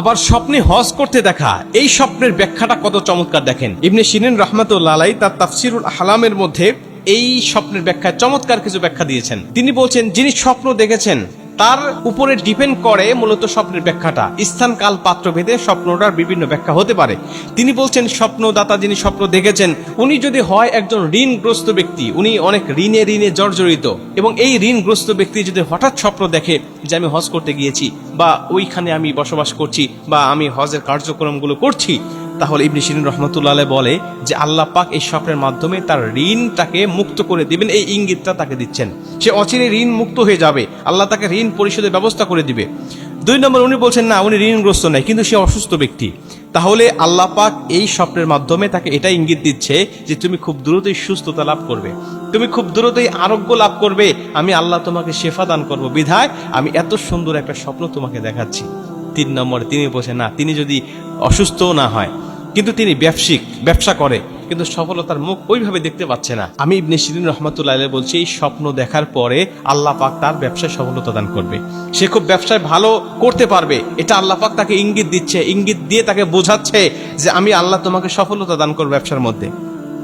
আবার স্বপ্নে হজ করতে দেখা, এই স্বপ্নের ব্যাখ্যাটা কত চমৎকার দেখেন। ইবনে সিনেন লালাই তার তাফসিরুল হালামের মধ্যে এই স্বপ্নের ব্যাখ্যা চমৎকার কিছু ব্যাখ্যা দিয়েছেন। তিনি বলছেন, যিনি স্বপ্ন দেখেছেন তার উপরে ডিপেন্ড করে মূলত স্বপ্নের ব্যাখ্যাটা। স্থান, কাল পাত্র ভেদে স্বপ্নটার বিভিন্ন ব্যাখ্যা হতে পারে। তিনি বলছেন, স্বপ্নদাতা যিনি স্বপ্ন দেখেছেন, উনি যদি হয় একজন ঋণগ্রস্ত ব্যক্তি, উনি অনেক ঋণে ঋণে জর্জরিত। এবং এই ঋণগ্রস্ত ব্যক্তি যদি হঠাৎ স্বপ্ন দেখে যে আমি হজ করতে গিয়েছি, বা ওইখানে আমি বসবাস করছি, বা আমি হজের কার্যক্রমগুলো করছি তাহলে ইবনে শিরিন রহমতুল্লাহ বলে যে আল্লাহ পাক এই স্বপ্নের মাধ্যমে তার ঋণটাকে মুক্ত করে দিবেন, এই ইঙ্গিতটা তাকে দিচ্ছেন। সে অচিরে ঋণ মুক্ত হয়ে যাবে, আল্লাহ তাকে ঋণ পরিশোধের ব্যবস্থা করে দিবে। দুই নম্বর, উনি বলছেন, না, উনি ঋণগ্রস্ত নয়, কিন্তু সে অসুস্থ ব্যক্তি। তাহলে আল্লাহ পাক এই স্বপ্নের মাধ্যমে তাকে এটা ইঙ্গিত দিচ্ছে যে তুমি খুব দ্রুতই সুস্থতা লাভ করবে। তুমি খুব দ্রুতই আরোগ্য লাভ করবে। আমি আল্লাহ তোমাকে শেফা দান করব। বিধায় আমি এত সুন্দর একটা স্বপ্ন তোমাকে দেখাচ্ছি। তিন নম্বরে তিনি বলছেন, না, তিনি যদি অসুস্থও না হয় কিন্তু তিনি ব্যবসায়িক ব্যবসা করে, কিন্তু সফলতার মুখ ওইভাবে দেখতে পাচ্ছে না। আমি ইবনে শিরিন রহমতুল্লাহ বলছি, এই স্বপ্ন দেখার পরে আল্লাহ পাক তার ব্যবসায় সফলতা দান করবে। সে খুব ব্যবসায় ভালো করতে পারবে, এটা আল্লাহ পাক তাকে ইঙ্গিত দিচ্ছে, ইঙ্গিত দিয়ে তাকে বোঝাচ্ছে যে আমি আল্লাহ তোমাকে সফলতা দান করব ব্যবসার মধ্যে।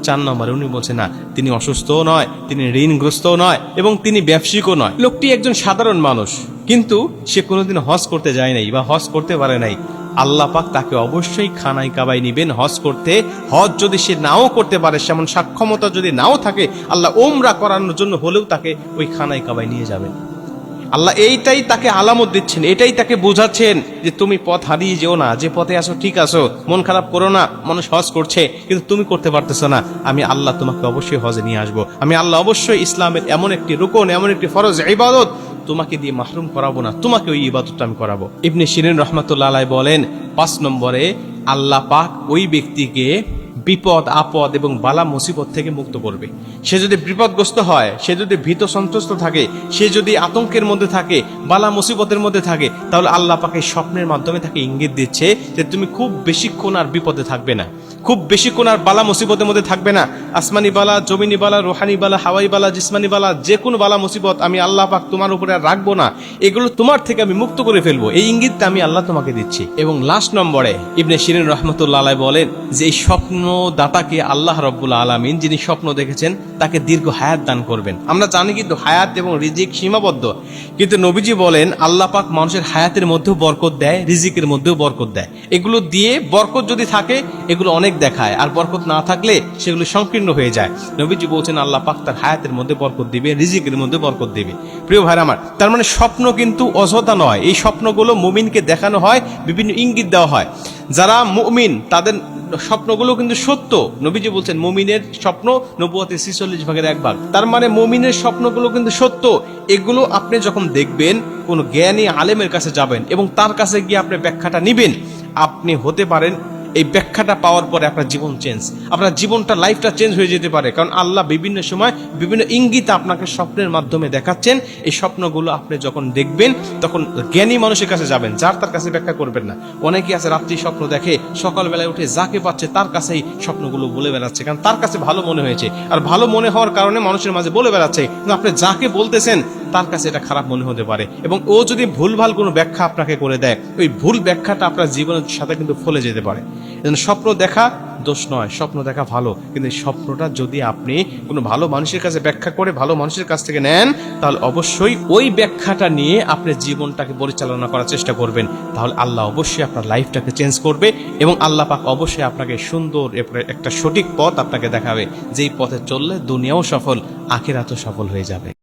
চার নম্বরে উনি বলছে, না, তিনি অসুস্থও নয়, তিনি ঋণগ্রস্তও নয় এবং তিনি ব্যবসায়িকও নয়। লোকটি একজন সাধারণ মানুষ, কিন্তু সে কোনোদিন হজ করতে যায় নাই বা হজ করতে পারে নাই। আল্লাহ পাক তাকে অবশ্যই খানায় কাবায় নিবেন, হজ করতে। হজ যদি সে নাও করতে পারে, সেমন সক্ষমতা যদি নাও থাকে, আল্লাহ ওমরা করানোর জন্য হলেও তাকে ওই খানায় কাবায় নিয়ে যাবেন। আল্লাহ এইটাই তাকে আলামত দিচ্ছেন, এটাই তাকে বোঝাচ্ছেন যে তুমি পথ হারিয়ে যেও না, যে পথে আসো ঠিক আছো মন খারাপ করো না, মানুষ হজ করছে, কিন্তু তুমি করতে পারতেছো না। আমি আল্লাহ তোমাকে অবশ্যই হজে নিয়ে আসব। আমি আল্লাহ অবশ্যই ইসলামের এমন একটি রুকন, এমন একটি ফরজ ইবাদত তোমাকে দিয়ে মাহরুম করাবো না, তোমাকে ওই ইবাদতটা আমি করাবো। ইবনে শিরিন রহমতুল্লাহ বলেন, পাঁচ নম্বরে আল্লাহ পাক ওই ব্যক্তিকে বিপদ, আপদ এবং বালা মুসিবত থেকে মুক্ত করবে। সে যদি বিপদগ্রস্ত হয়, সে যদি ভীত সন্ত্রস্ত থাকে, সে যদি আতঙ্কের মধ্যে থাকে, বালা মুসিবতের মধ্যে থাকে, তাহলে আল্লাহ পাকে স্বপ্নের মাধ্যমে তাকে ইঙ্গিত দিচ্ছে যে তুমি খুব বেশিক্ষণ আর বিপদে থাকবে না। খুব বেশিক্ষণ আর বালা মুসিবতের মধ্যে থাকবে না। আসমানি বালা, জমিনি বালা, রোহানি বালা, হাওয়াই বালা, জিসমানি বালা, যে কোনো বালা মুসিবত আমি আল্লাহ পাক তোমার উপরে আর রাখব না। এগুলো তোমার থেকে আমি মুক্ত করে ফেলব। এই ইঙ্গিতটা আমি আল্লাহ তোমাকে দিচ্ছি। এবং লাস্ট নম্বরে ইবনে শিরিন রহমতুল্লাহ বলেন যে এই স্বপ্ন দাতাকে আল্লাহ রব্বুল আলমিন যিনি স্বপ্ন দেখেছেন, তাকে দীর্ঘ হায়াত দান করবেন। আমরা জানি কিন্তু হায়াত এবং রিজিক সীমাবদ্ধ। কিন্তু নবীজি বলেন, আল্লাহ পাক মানুষের হায়াতের মধ্যেও বরকত দেয়, রিজিকের মধ্যেও বরকত দেয়। এগুলো দিয়ে বরকত যদি থাকে, এগুলো অনেক দেখায়। আর বরকত না থাকলে সেগুলো সংকীর্ণ হয়ে যায়। নবীজি বলছেন, আল্লাহ পাক তার হায়াতের মধ্যে বরকত দিবে, রিজিকের মধ্যে বরকত দিবে। প্রিয় ভাই আমার, তার মানে স্বপ্ন কিন্তু অযথা নয়। এই স্বপ্নগুলো মুমিনকে দেখানো হয়, বিভিন্ন ইঙ্গিত দেওয়া হয়। যারা মুমিন, তাদের স্বপ্নগুলো কিন্তু সত্য। নবীজি বলছেন, মমিনের স্বপ্ন নবুয়াতে ছিচল্লিশ ভাগের এক ভাগ। তার মানে মমিনের স্বপ্নগুলো কিন্তু সত্য। এগুলো আপনি যখন দেখবেন, কোনো জ্ঞানী আলেমের কাছে যাবেন এবং তার কাছে গিয়ে আপনি ব্যাখ্যাটা নিবেন, আপনি হতে পারেন এই ব্যাখ্যাটা পাওয়ার পরে আপনার জীবন চেঞ্জ আপনার জীবনটা লাইফটা চেঞ্জ হয়ে যেতে পারে। কারণ আল্লাহ বিভিন্ন সময় বিভিন্ন ইঙ্গিত আপনাকে স্বপ্নের মাধ্যমে দেখাচ্ছেন। এই স্বপ্নগুলো আপনি যখন দেখবেন, তখন জ্ঞানী মানুষের কাছে যাবেন। যার তার কাছে ব্যাখ্যা করবেন না। অনেকে আছে রাত্রি স্বপ্ন দেখে, সকালবেলায় উঠে যাকে পাচ্ছে তার কাছেই স্বপ্নগুলো বলে বেড়াচ্ছে। কারণ তার কাছে ভালো মনে হয়েছে। আর ভালো মনে হওয়ার কারণে মানুষের মাঝে বলে বেড়াচ্ছে। আপনি যাকে বলতেছেন তার কাছে এটা খারাপ মনে হতে পারে। এবং ও যদি ভুলভাল কোনো ব্যাখ্যা আপনাকে করে দেয়, ওই ভুল ব্যাখ্যাটা আপনার জীবনের সাথে কিন্তু ফলে যেতে পারে। স্বপ্ন দেখা দোষ নয়, স্বপ্ন দেখা ভালো। কিন্তু স্বপ্নটা যদি আপনি কোনো ভালো মানুষের কাছে ব্যাখ্যা করে ভালো মানুষের কাছ থেকে নেন, তাহলে অবশ্যই ওই ব্যাখ্যাটা নিয়ে আপনি জীবনটাকে পরিচালনা করার চেষ্টা করবেন। তাহলে আল্লাহ অবশ্যই আপনার লাইফটাকে চেঞ্জ করবে এবং আল্লাহ পাক অবশ্যই আপনাকে সুন্দর একটা সঠিক পথ আপনাকে দেখাবে। যেই পথে চললে দুনিয়াও সফল, আখেরাতও সফল হয়ে যাবে।